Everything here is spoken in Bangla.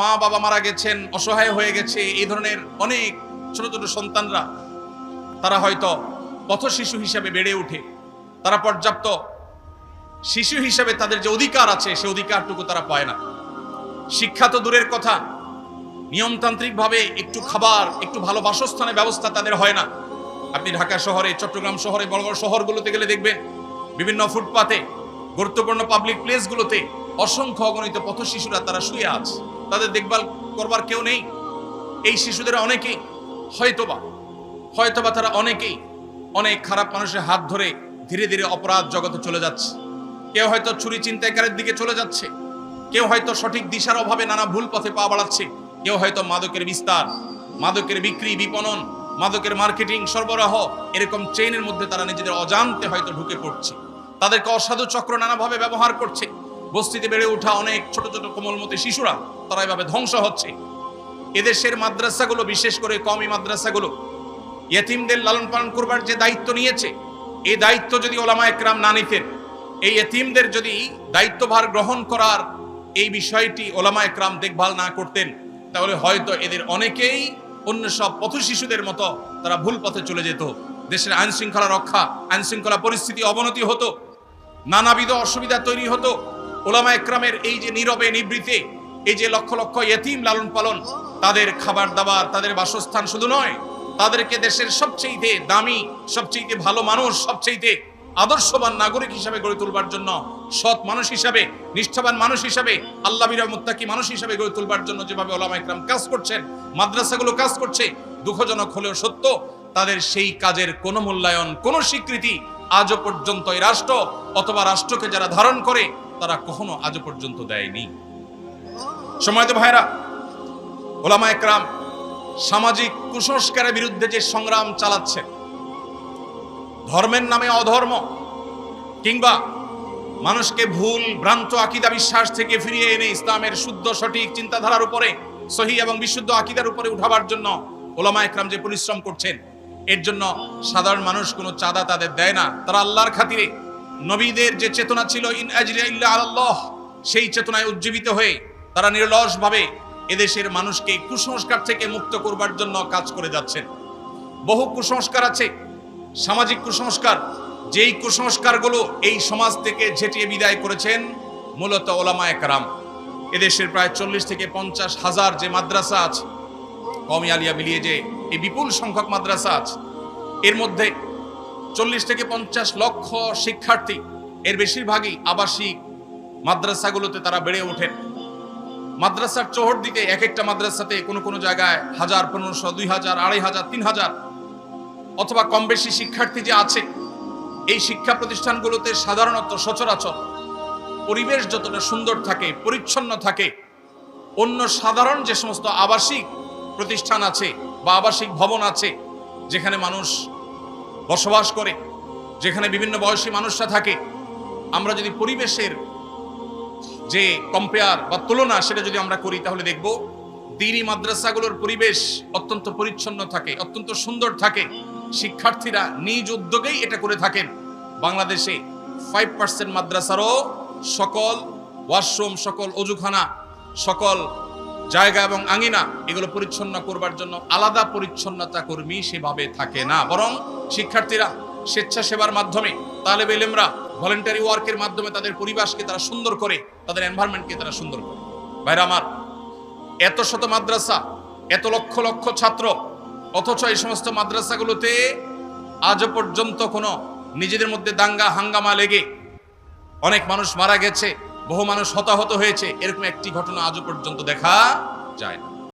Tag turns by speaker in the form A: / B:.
A: মা বাবা মারা গেছেন, অসহায় হয়ে গেছে, এই ধরনের অনেক ছোট ছোট সন্তানরা, তারা হয়তো পথ শিশু হিসাবে বেড়ে ওঠে। তারা পর্যাপ্ত শিশু হিসাবে তাদের যে অধিকার আছে, সে অধিকারটুকু তারা পায় না। শিক্ষা তো দূরের কথা, নিয়মতান্ত্রিকভাবে একটু খাবার, একটু ভালো বাসস্থানের ব্যবস্থা তাদের হয় না। আপনি ঢাকা শহরে, চট্টগ্রাম শহরে বড় বড় শহরগুলোতে গেলে দেখবেন, বিভিন্ন ফুটপাতে, গুরুত্বপূর্ণ পাবলিক প্লেসগুলোতে অসংখ্য অগণিত পথ শিশুরা তারা শুয়ে আছে। তাদের দেখভাল করবার কেউ নেই। এই শিশুদের অনেকেই, হয়তোবা হয়তোবা তারা অনেকেই অনেক খারাপ মানুষের হাত ধরে ধীরে ধীরে অপরাধ জগতে চলে যাচ্ছে। কেউ হয়তো চুরি চিন্তাকারের দিকে চলে যাচ্ছে। কেউ হয়তো সঠিক দিশার অভাবে নানা ভুল পথে পা বাড়াচ্ছে। কেউ হয়তো মাদকের বিস্তার, মাদকের বিক্রি, বিপণন, মাদকের মার্কেটিং, সরবরাহ, এরকম চেইনের মধ্যে তারা নিজেদের অজান্তে হয়তো ঢুকে পড়ছে। তাদেরকে অসাধু চক্র নানাভাবে ব্যবহার করছে। বস্তিতে বেড়ে ওঠা অনেক ছোট ছোট কোমলমতি শিশুরা, তারা এভাবে ধ্বংস হচ্ছে। এদেশের মাদ্রাসাগুলো, বিশেষ করে কমি মাদ্রাসাগুলো, ইয়েতিমদের লালন পালন করবার যে দায়িত্ব নিয়েছে, এই দায়িত্ব যদি ওলামা একরাম না নিতেন, এই এতিমদের যদি দায়িত্বভার গ্রহণ করার এই বিষয়টি ওলামা একরাম দেখভাল না করতেন, তাহলে হয়তো এদের অনেকেই অন্য সব পথ শিশুদের মতো তারা ভুল পথে চলে যেত। দেশের আইন শৃঙ্খলা রক্ষা আইন শৃঙ্খলা পরিস্থিতি অবনতি হতো, নানাবিধ অসুবিধা তৈরি হতো ওলামা একরামের এই যে নীরবে নিবৃতে, এই যে লক্ষ লক্ষ ইয়েতিম লালন পালন, তাদের খাবার দাবার, তাদের বাসস্থান শুধু নয়, তাদেরকে দেশের সবচেয়ে দামি সবচেয়ে ভালো মানুষ সবচেয়ে আদর্শবান নাগরিক হিসাবে গড়ে তুলবার জন্য, সৎ মানুষ হিসাবে, নিষ্ঠাবান মানুষ হিসাবে, আল্লাহ মুত্তাকি মানুষ হিসাবে গড়ে তুলবার জন্য যেভাবে ওলামা ইকরাম কাজ করছেন, মাদ্রাসাগুলো কাজ করছে, দুঃখজনক হলেও সত্য, তাদের সেই কাজের কোনো মূল্যায়ন, কোনো স্বীকৃতি আজও পর্যন্ত এই রাষ্ট্র অথবা রাষ্ট্রকে যারা ধারণ করে তারা কখনো আজও পর্যন্ত দেয়নি। সময়ত ভাইরা ওলামা একরাম সামাজিক কুসংস্কারের বিরুদ্ধে যে সংগ্রাম চালাচ্ছেন, ধর্মের নামে অধর্ম কিংবা মানুষকে ভুল, ভ্রান্ত আকিদা বিশ্বাস থেকে ফিরিয়ে এনে ইসলামের শুদ্ধ, সঠিক চিন্তাধারার উপরে, সহি এবং বিশুদ্ধ আকিদার উপরে উঠাবার জন্য ওলামা একরাম যে পরিশ্রম করছেন, এর জন্য সাধারণ মানুষ কোনো চাঁদা তাদের দেয় না। তারা আল্লাহর খাতিরে নবীদের যে চেতনা ছিল, ইন আজরিয়া আল্লাহ সেই চেতনায় উজ্জীবিত হয়ে তারা নির্লসভাবে এদেশের মানুষকে কুসংস্কার থেকে মুক্ত করবার জন্য কাজ করে যাচ্ছেন। বহু কুসংস্কার আছে, সামাজিক কুসংস্কার। যেই কুসংস্কারগুলো এই সমাজ থেকে ঝেঁটিয়ে বিদায় করেছেন মূলত ওলামা একরাম এদেশের প্রায় চল্লিশ থেকে পঞ্চাশ হাজার যে মাদ্রাসা আছে কমি আলিয়া মিলিয়ে যে এই বিপুল সংখ্যক মাদ্রাসা আছে, এর মধ্যে চল্লিশ থেকে পঞ্চাশ লক্ষ শিক্ষার্থী, এর বেশিরভাগই আবাসিক মাদ্রাসাগুলোতে তারা বেড়ে ওঠেন। মাদ্রাসার চোহর দিকে এক একটা মাদ্রাসাতে কোনো কোনো জায়গায় হাজার পনেরোশো, দুই হাজার, আড়াই হাজার, তিন হাজার অথবা কম বেশি শিক্ষার্থী যে আছে, এই শিক্ষা প্রতিষ্ঠানগুলোতে সাধারণত সচরাচর পরিবেশ যতটা সুন্দর থাকে, পরিচ্ছন্ন থাকে, অন্য সাধারণ যে সমস্ত আবাসিক প্রতিষ্ঠান আছে বা আবাসিক ভবন আছে, যেখানে মানুষ বসবাস করে, যেখানে বিভিন্ন বয়সী মানুষরা থাকে, আমরা যদি পরিবেশের যে কম্পেয়ার বা তুলনা সেটা যদি আমরা করি, তাহলে দেখব দিনই মাদ্রাসাগুলোর পরিবেশ অত্যন্ত পরিচ্ছন্ন থাকে, অত্যন্ত সুন্দর থাকে। শিক্ষার্থীরা নিজ উদ্যোগেই এটা করে থাকেন। বাংলাদেশে ফাইভ পার্সেন্ট মাদ্রাসারও সকল ওয়াশরুম সকল অজুখানা, সকল জায়গা এবং আঙিনা এগুলো পরিচ্ছন্ন করবার জন্য আলাদা পরিচ্ছন্নতা কর্মী সেভাবে থাকে না। বরং শিক্ষার্থীরা স্বেচ্ছাসেবার মাধ্যমে তালেব এলেমরা ভলেন্টারি ওয়ার্কের মাধ্যমে তাদের পরিবেশকে তারা সুন্দর করে, তাদের এনভায়রনমেন্টকে তারা সুন্দর করে। ভাইরা আমার, এত শত মাদ্রাসা, এত লক্ষ লক্ষ ছাত্র, অথচ এই সমস্ত মাদ্রাসাগুলোতে আজও পর্যন্ত কোনো নিজেদের মধ্যে দাঙ্গা, হাঙ্গামা লেগে অনেক মানুষ মারা গেছে। বহু মানুষ হতাহত হয়েছে। এরকম একটি ঘটনা আজও পর্যন্ত দেখা যায় না।